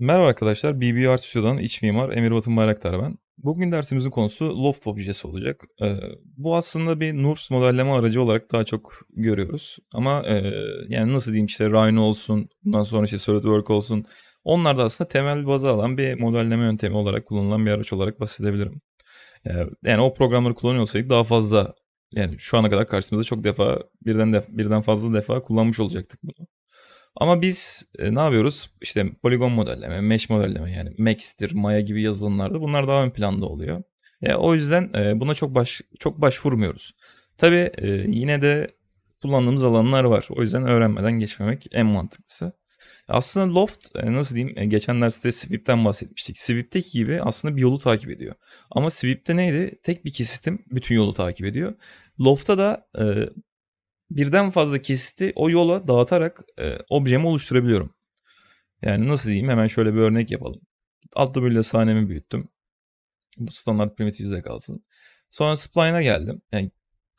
Merhaba arkadaşlar, BBR Stüdyo'dan iç mimar Emir Batın Bayraktar ben. Bugün dersimizin konusu loft objesi olacak. Ee, bu aslında bir NURBS modelleme aracı olarak daha çok görüyoruz. Ama e, yani nasıl diyeyim işte Rhino olsun, bundan sonra işte SolidWorks olsun. Onlar da aslında temel bazı alan bir modelleme yöntemi olarak kullanılan bir araç olarak bahsedebilirim. Ee, yani o programları kullanıyor daha fazla yani şu ana kadar karşımıza çok defa birden def birden fazla defa kullanmış olacaktık bunu. Ama biz e, ne yapıyoruz? İşte poligon modelleme, mesh modelleme yani Max'tir, Maya gibi yazılımlarda bunlar daha ön planda oluyor. E, o yüzden e, buna çok baş çok başvurmuyoruz. Tabii e, yine de kullandığımız alanlar var. O yüzden öğrenmeden geçmemek en mantıklısı. Aslında Loft e, nasıl diyeyim geçen derste Sweep'ten bahsetmiştik. Sweep'teki gibi aslında bir yolu takip ediyor. Ama Sweep'te neydi? Tek bir kesitim bütün yolu takip ediyor. Loft'ta da birden fazla kesiti o yola dağıtarak e, objemi oluşturabiliyorum. Yani nasıl diyeyim hemen şöyle bir örnek yapalım. Altta böyle sahnemi büyüttüm. Bu standart primitive'de kalsın. Sonra spline'a geldim. Yani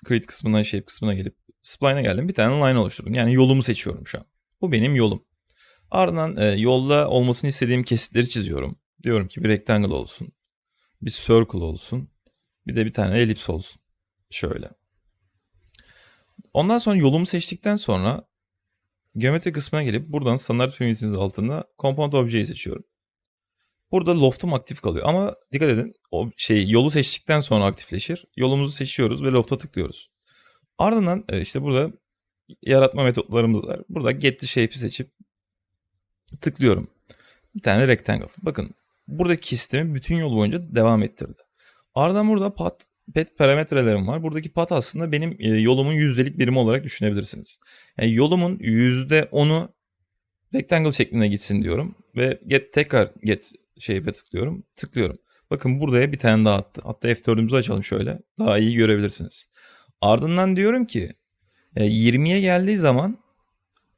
create kısmından shape kısmına gelip spline'a geldim. Bir tane line oluşturdum. Yani yolumu seçiyorum şu an. Bu benim yolum. Ardından e, yolda olmasını istediğim kesitleri çiziyorum. Diyorum ki bir rectangle olsun. Bir circle olsun. Bir de bir tane elips olsun. Şöyle. Ondan sonra yolumu seçtikten sonra geometri kısmına gelip buradan standart primitives altında component objeyi seçiyorum. Burada loft'um aktif kalıyor ama dikkat edin o şey yolu seçtikten sonra aktifleşir. Yolumuzu seçiyoruz ve loft'a tıklıyoruz. Ardından e, işte burada yaratma metotlarımız var. Burada get the shape'i seçip tıklıyorum. Bir tane rectangle. Bakın buradaki sistemi bütün yol boyunca devam ettirdi. Ardından burada path pet parametrelerim var. Buradaki pat aslında benim e, yolumun yüzdelik birimi olarak düşünebilirsiniz. Yani yolumun %10'u rectangle şeklinde gitsin diyorum ve get tekrar get shape'e tıklıyorum. Tıklıyorum. Bakın buraya bir tane daha attı. Hatta F4'ümüzü açalım şöyle. Daha iyi görebilirsiniz. Ardından diyorum ki 20'ye e, geldiği zaman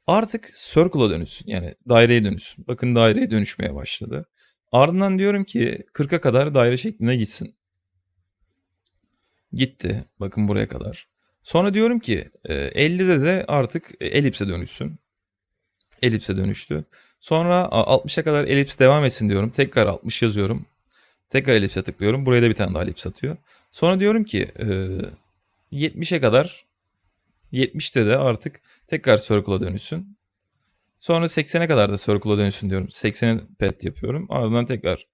artık circle'a dönüşsün. Yani daireye dönüşsün. Bakın daireye dönüşmeye başladı. Ardından diyorum ki 40'a kadar daire şeklinde gitsin. Gitti. Bakın buraya kadar. Sonra diyorum ki 50'de e, de artık elipse dönüşsün. Elipse dönüştü. Sonra 60'a kadar elips devam etsin diyorum. Tekrar 60 yazıyorum. Tekrar elipse tıklıyorum. Buraya da bir tane daha elips atıyor. Sonra diyorum ki 70'e kadar 70'te de artık tekrar circle'a dönüşsün. Sonra 80'e kadar da circle'a dönüşsün diyorum. 80'e pet yapıyorum. Ardından tekrar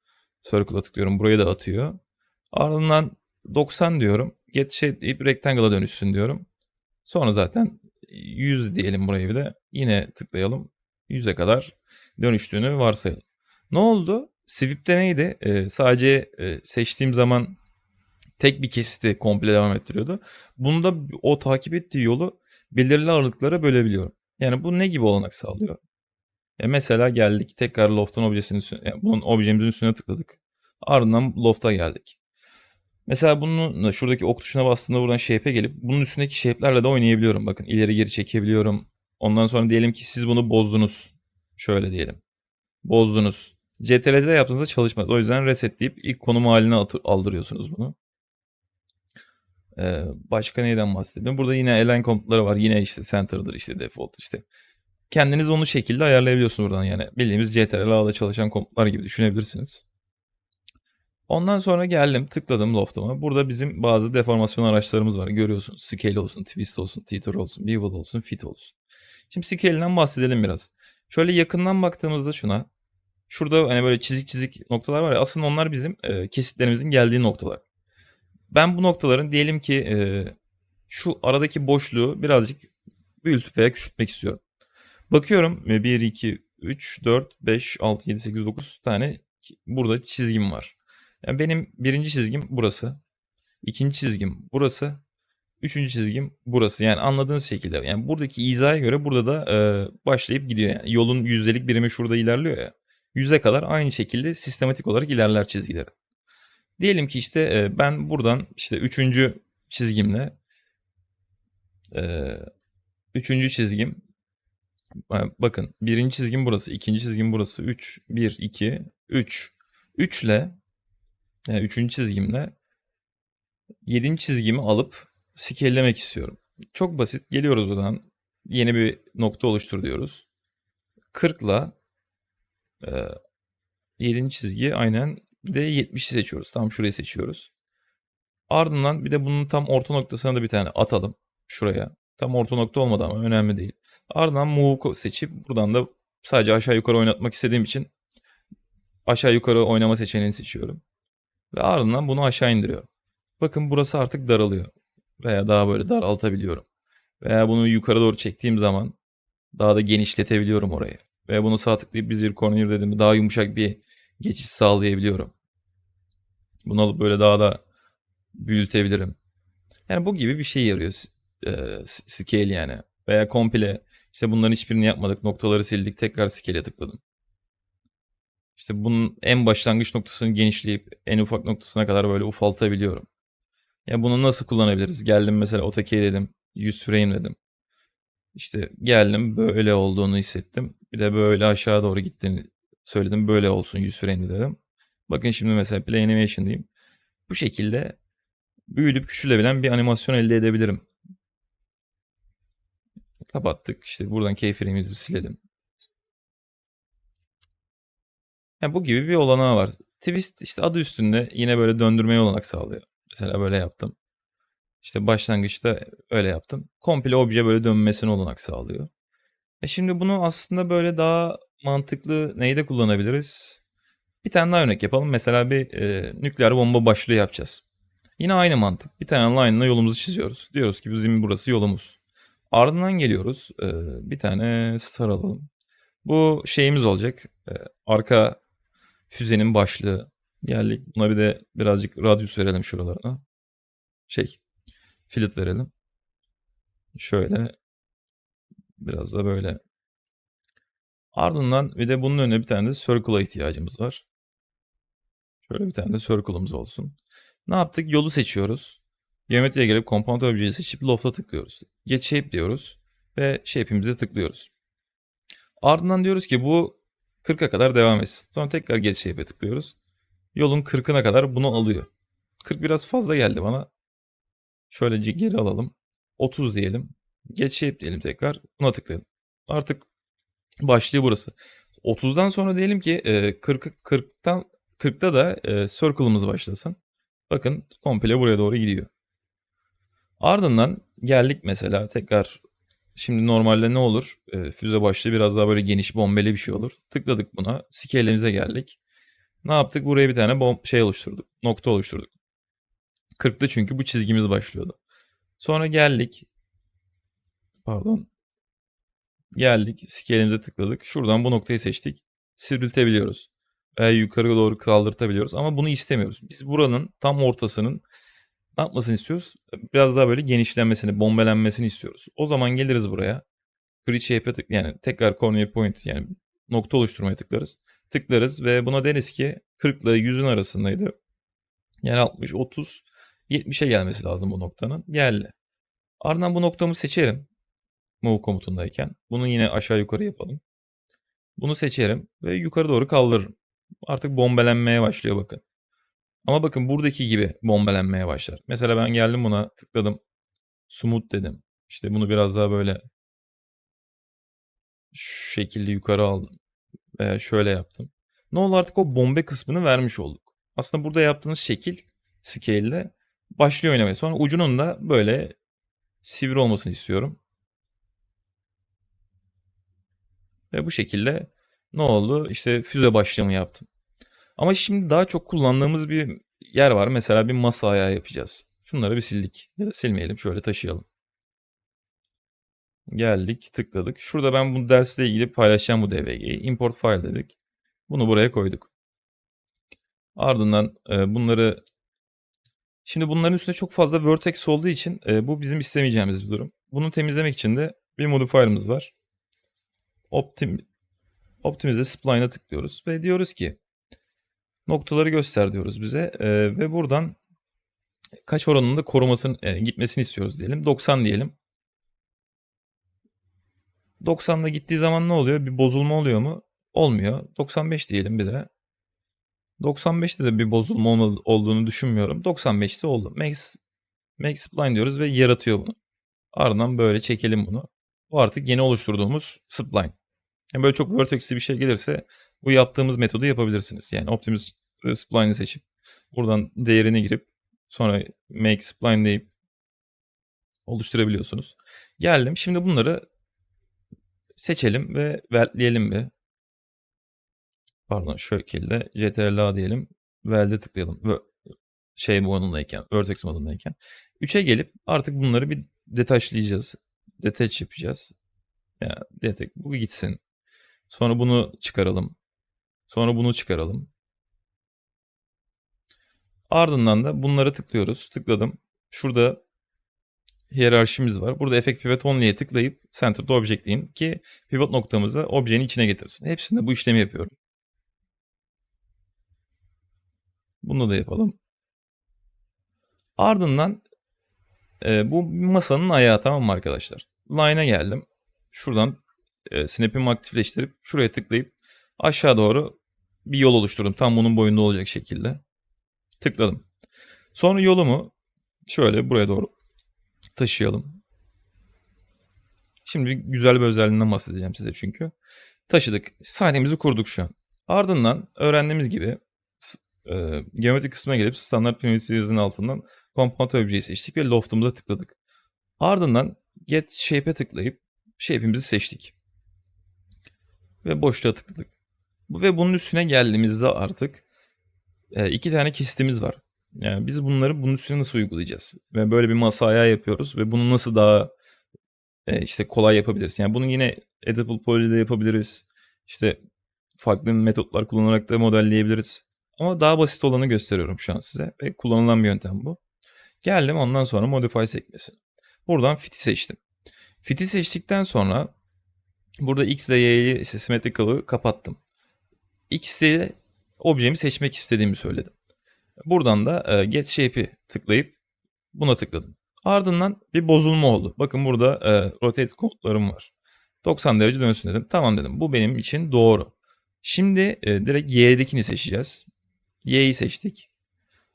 circle'a tıklıyorum. Buraya da atıyor. Ardından 90 diyorum. Get shape rectangle'a dönüşsün diyorum. Sonra zaten 100 diyelim buraya bir de. Yine tıklayalım. 100'e kadar dönüştüğünü varsayalım. Ne oldu? Sweep'te neydi? Ee, sadece e, seçtiğim zaman tek bir kesiti komple devam ettiriyordu. Bunda o takip ettiği yolu belirli aralıklara bölebiliyorum. Yani bu ne gibi olanak sağlıyor? E mesela geldik tekrar loft'un objesinin üstüne, yani bunun objemizin üstüne tıkladık. Ardından loft'a geldik. Mesela bunu şuradaki ok tuşuna bastığında buradan shape'e gelip bunun üstündeki shape'lerle de oynayabiliyorum. Bakın ileri geri çekebiliyorum. Ondan sonra diyelim ki siz bunu bozdunuz. Şöyle diyelim. Bozdunuz. CTRL yaptığınızda çalışmaz. O yüzden reset deyip ilk konum haline aldırıyorsunuz bunu. Ee, başka neyden bahsedelim? Burada yine align komutları var. Yine işte center'dır işte default işte. Kendiniz onu şekilde ayarlayabiliyorsunuz buradan yani. Bildiğimiz CTRL A'da çalışan komutlar gibi düşünebilirsiniz. Ondan sonra geldim tıkladım loft'uma. Burada bizim bazı deformasyon araçlarımız var. Görüyorsunuz scale olsun, twist olsun, teeter olsun, bevel olsun, fit olsun. Şimdi scale'den bahsedelim biraz. Şöyle yakından baktığımızda şuna. Şurada hani böyle çizik çizik noktalar var ya aslında onlar bizim e, kesitlerimizin geldiği noktalar. Ben bu noktaların diyelim ki e, şu aradaki boşluğu birazcık büyütüp veya küçültmek istiyorum. Bakıyorum 1, 2, 3, 4, 5, 6, 7, 8, 9 tane burada çizgim var. Yani benim birinci çizgim burası. ikinci çizgim burası. Üçüncü çizgim burası. Yani anladığınız şekilde. Yani buradaki izaya göre burada da e, başlayıp gidiyor. Yani yolun yüzdelik birimi şurada ilerliyor ya. Yüze kadar aynı şekilde sistematik olarak ilerler çizgileri. Diyelim ki işte e, ben buradan işte üçüncü çizgimle e, üçüncü çizgim bakın birinci çizgim burası, ikinci çizgim burası. 3, 1, 2, 3. 3 ile yani üçüncü çizgimle yedinci çizgimi alıp scale'lemek istiyorum. Çok basit. Geliyoruz buradan. Yeni bir nokta oluştur diyoruz. 40 ile 7. çizgi aynen. Bir de 70'i seçiyoruz. Tam şurayı seçiyoruz. Ardından bir de bunun tam orta noktasına da bir tane atalım. Şuraya. Tam orta nokta olmadı ama önemli değil. Ardından move seçip buradan da sadece aşağı yukarı oynatmak istediğim için aşağı yukarı oynama seçeneğini seçiyorum. Ve ardından bunu aşağı indiriyorum. Bakın burası artık daralıyor. Veya daha böyle daraltabiliyorum. Veya bunu yukarı doğru çektiğim zaman daha da genişletebiliyorum orayı. Veya bunu sağ tıklayıp bir corner dediğimde daha yumuşak bir geçiş sağlayabiliyorum. Bunu alıp böyle daha da büyütebilirim. Yani bu gibi bir şey yarıyor e, scale yani. Veya komple işte bunların hiçbirini yapmadık. Noktaları sildik. Tekrar scale'e tıkladım. İşte bunun en başlangıç noktasını genişleyip en ufak noktasına kadar böyle ufaltabiliyorum. Ya bunu nasıl kullanabiliriz? Geldim mesela AutoCAD dedim. 100 frame dedim. İşte geldim böyle olduğunu hissettim. Bir de böyle aşağı doğru gittiğini söyledim. Böyle olsun 100 frame dedim. Bakın şimdi mesela Play Animation diyeyim. Bu şekilde büyüdüp küçülebilen bir animasyon elde edebilirim. Kapattık. İşte buradan keyframe'imizi silelim. Yani bu gibi bir olanağı var. Twist işte adı üstünde yine böyle döndürmeye olanak sağlıyor. Mesela böyle yaptım. İşte başlangıçta öyle yaptım. Komple obje böyle dönmesine olanak sağlıyor. E şimdi bunu aslında böyle daha mantıklı neyde kullanabiliriz? Bir tane daha örnek yapalım. Mesela bir e, nükleer bomba başlığı yapacağız. Yine aynı mantık. Bir tane line ile yolumuzu çiziyoruz. Diyoruz ki bizim burası yolumuz. Ardından geliyoruz. E, bir tane star alalım. Bu şeyimiz olacak. E, arka füzenin başlığı. Geldik. Buna bir de birazcık radyus verelim şuralarına. Şey. Fillet verelim. Şöyle. Biraz da böyle. Ardından bir de bunun önüne bir tane de circle'a ihtiyacımız var. Şöyle bir tane de circle'ımız olsun. Ne yaptık? Yolu seçiyoruz. Geometriye gelip compound objeyi seçip loft'a tıklıyoruz. Get shape diyoruz ve shape'imize tıklıyoruz. Ardından diyoruz ki bu 40'a kadar devam etsin. Sonra tekrar get shape'e tıklıyoruz. Yolun 40'ına kadar bunu alıyor. 40 biraz fazla geldi bana. Şöyle geri alalım. 30 diyelim. Get shape diyelim tekrar. Buna tıklayalım. Artık başlığı burası. 30'dan sonra diyelim ki 40 40'tan 40'ta da e, circle'ımız başlasın. Bakın komple buraya doğru gidiyor. Ardından geldik mesela tekrar şimdi normalde ne olur? E, füze başlığı biraz daha böyle geniş bombeli bir şey olur. Tıkladık buna. Scale'imize geldik. Ne yaptık? Buraya bir tane bomb şey oluşturduk. Nokta oluşturduk. 40'ta çünkü bu çizgimiz başlıyordu. Sonra geldik. Pardon. Geldik. Scale'imize tıkladık. Şuradan bu noktayı seçtik. Sivriltebiliyoruz. Veya yukarı doğru kaldırtabiliyoruz. Ama bunu istemiyoruz. Biz buranın tam ortasının ne yapmasını istiyoruz? Biraz daha böyle genişlenmesini, bombelenmesini istiyoruz. O zaman geliriz buraya. Grid Shape'e tık yani tekrar corner point yani nokta oluşturmaya tıklarız. Tıklarız ve buna deriz ki 40 ile 100'ün arasındaydı. Yani 60, 30, 70'e gelmesi lazım bu noktanın. Geldi. Ardından bu noktamı seçerim. Move komutundayken. Bunu yine aşağı yukarı yapalım. Bunu seçerim ve yukarı doğru kaldırırım. Artık bombelenmeye başlıyor bakın. Ama bakın buradaki gibi bombelenmeye başlar. Mesela ben geldim buna tıkladım. Smooth dedim. İşte bunu biraz daha böyle şu şekilde yukarı aldım. Veya şöyle yaptım. Ne oldu artık o bombe kısmını vermiş olduk. Aslında burada yaptığınız şekil scale ile başlıyor oynamaya. Sonra ucunun da böyle sivri olmasını istiyorum. Ve bu şekilde ne oldu? İşte füze başlığımı yaptım. Ama şimdi daha çok kullandığımız bir yer var. Mesela bir masa ayağı yapacağız. Şunları bir sildik. Ya da silmeyelim. Şöyle taşıyalım. Geldik, tıkladık. Şurada ben bu dersle ilgili paylaşacağım bu DVG'yi. Import file dedik. Bunu buraya koyduk. Ardından e, bunları Şimdi bunların üstünde çok fazla vertex olduğu için e, bu bizim istemeyeceğimiz bir durum. Bunu temizlemek için de bir modifier'ımız var. Optim Optimize spline'a tıklıyoruz ve diyoruz ki noktaları göster diyoruz bize e, ve buradan kaç oranında korumasının e, gitmesini istiyoruz diyelim. 90 diyelim. 90'da gittiği zaman ne oluyor? Bir bozulma oluyor mu? Olmuyor. 95 diyelim bir de. 95'te de bir bozulma olduğunu düşünmüyorum. 95'te oldu. Max, Max Spline diyoruz ve yaratıyor bunu. Ardından böyle çekelim bunu. Bu artık yeni oluşturduğumuz spline. Yani böyle çok vertex'li bir şey gelirse bu yaptığımız metodu yapabilirsiniz. Yani Optimus Spline'i seçip buradan değerini girip sonra make spline deyip oluşturabiliyorsunuz. Geldim. Şimdi bunları seçelim ve weltleyelim bir. Pardon şekilde ctrl diyelim. Weld'e tıklayalım. Ve şey modundayken, Vertex modundayken. 3'e gelip artık bunları bir detaşlayacağız. Detach yapacağız. Ya yani detach bu gitsin. Sonra bunu çıkaralım. Sonra bunu çıkaralım. Ardından da bunlara tıklıyoruz. Tıkladım. Şurada hiyerarşimiz var. Burada Effect Pivot Only'ye tıklayıp Centered Object deyin ki pivot noktamızı objenin içine getirsin. Hepsinde bu işlemi yapıyorum. Bunu da yapalım. Ardından e, bu masanın ayağı tamam mı arkadaşlar? Line'a geldim. Şuradan e, snap'imi aktifleştirip şuraya tıklayıp aşağı doğru bir yol oluşturdum. Tam bunun boyunda olacak şekilde. Tıkladım. Sonra yolumu şöyle buraya doğru taşıyalım. Şimdi güzel bir özelliğinden bahsedeceğim size çünkü. Taşıdık. Sahnemizi kurduk şu an. Ardından öğrendiğimiz gibi e, geometri kısmına gelip standart primitive'in altından component objeyi seçtik ve loft'umuza tıkladık. Ardından get shape'e tıklayıp shape'imizi seçtik. Ve boşluğa tıkladık. Ve bunun üstüne geldiğimizde artık e, iki tane kesitimiz var. Yani biz bunları bunun üstüne nasıl uygulayacağız? Ve böyle bir masa ayağı yapıyoruz ve bunu nasıl daha e, işte kolay yapabiliriz? Yani bunu yine Editable Poly'de yapabiliriz. İşte farklı metotlar kullanarak da modelleyebiliriz. Ama daha basit olanı gösteriyorum şu an size ve kullanılan bir yöntem bu. Geldim ondan sonra Modify sekmesi. Buradan Fit'i seçtim. Fit'i seçtikten sonra burada X ile Y'yi Symmetrical'ı kapattım. X'de objemi seçmek istediğimi söyledim. Buradan da Get Shape'i tıklayıp buna tıkladım. Ardından bir bozulma oldu. Bakın burada e, rotate komutlarım var. 90 derece dönsün dedim. Tamam dedim. Bu benim için doğru. Şimdi e, direkt Y'dekini seçeceğiz. Y'yi seçtik.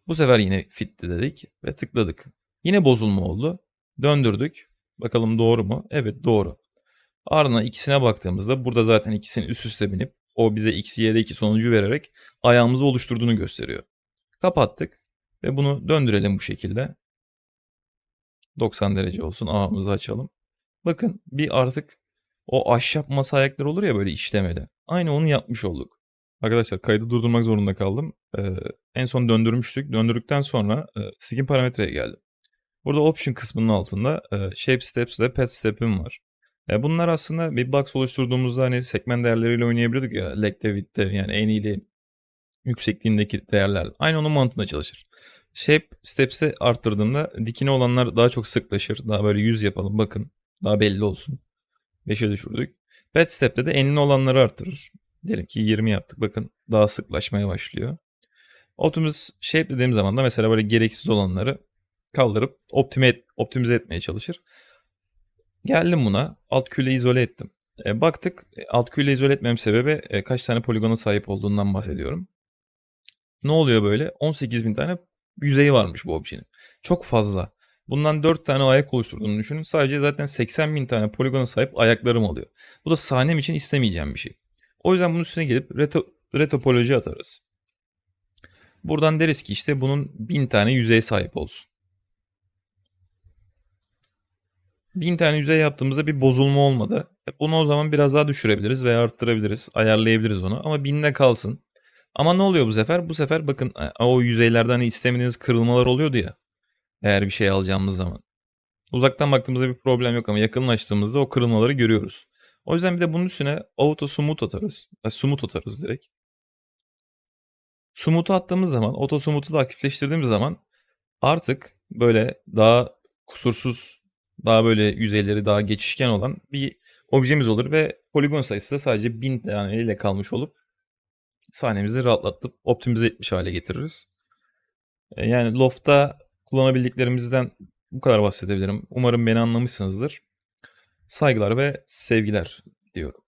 Bu sefer yine fitti dedik ve tıkladık. Yine bozulma oldu. Döndürdük. Bakalım doğru mu? Evet doğru. Ardından ikisine baktığımızda burada zaten ikisinin üst üste binip o bize x, y'de iki sonucu vererek ayağımızı oluşturduğunu gösteriyor. Kapattık ve bunu döndürelim bu şekilde. 90 derece olsun. Ağımızı açalım. Bakın bir artık o ahşap masa ayakları olur ya böyle işlemeli. Aynı onu yapmış olduk. Arkadaşlar kaydı durdurmak zorunda kaldım. Ee, en son döndürmüştük. Döndürdükten sonra e, skin parametreye geldim. Burada option kısmının altında e, shape steps ve path step'im var. E, bunlar aslında bir box oluşturduğumuzda hani segment değerleriyle oynayabiliyorduk ya. Length'te, width'te yani en iyili yüksekliğindeki değerler. Aynı onun mantığında çalışır. Shape steps'i arttırdığımda dikine olanlar daha çok sıklaşır. Daha böyle 100 yapalım bakın. Daha belli olsun. 5'e düşürdük. Path step'te de enli olanları arttırır. Diyelim ki 20 yaptık. Bakın daha sıklaşmaya başlıyor. Optimus shape dediğim zaman da mesela böyle gereksiz olanları kaldırıp optime, optimize etmeye çalışır. Geldim buna. Alt külle izole ettim. E, baktık alt külle izole etmem sebebi e, kaç tane poligona sahip olduğundan bahsediyorum. Ne oluyor böyle? 18 bin tane yüzeyi varmış bu objenin. Çok fazla. Bundan 4 tane ayak oluşturduğunu düşünün. Sadece zaten 80 bin tane poligona sahip ayaklarım oluyor. Bu da sahnem için istemeyeceğim bir şey. O yüzden bunun üstüne gelip reto, retopoloji atarız. Buradan deriz ki işte bunun 1000 tane yüzey sahip olsun. 1000 tane yüzey yaptığımızda bir bozulma olmadı. E, bunu o zaman biraz daha düşürebiliriz veya arttırabiliriz. Ayarlayabiliriz onu ama 1000'de kalsın. Ama ne oluyor bu sefer? Bu sefer bakın e, o yüzeylerden hani istemediğiniz kırılmalar oluyordu ya. Eğer bir şey alacağımız zaman. Uzaktan baktığımızda bir problem yok ama yakınlaştığımızda o kırılmaları görüyoruz. O yüzden bir de bunun üstüne auto smooth atarız. Yani smooth atarız direkt. Smooth'u attığımız zaman, auto smooth'u da aktifleştirdiğimiz zaman artık böyle daha kusursuz, daha böyle yüzeyleri daha geçişken olan bir objemiz olur ve poligon sayısı da sadece 1000 tane ile kalmış olup sahnemizi rahatlatıp optimize etmiş hale getiririz. E, yani Loft'ta kullanabildiklerimizden bu kadar bahsedebilirim. Umarım beni anlamışsınızdır. Saygılar ve sevgiler diyorum.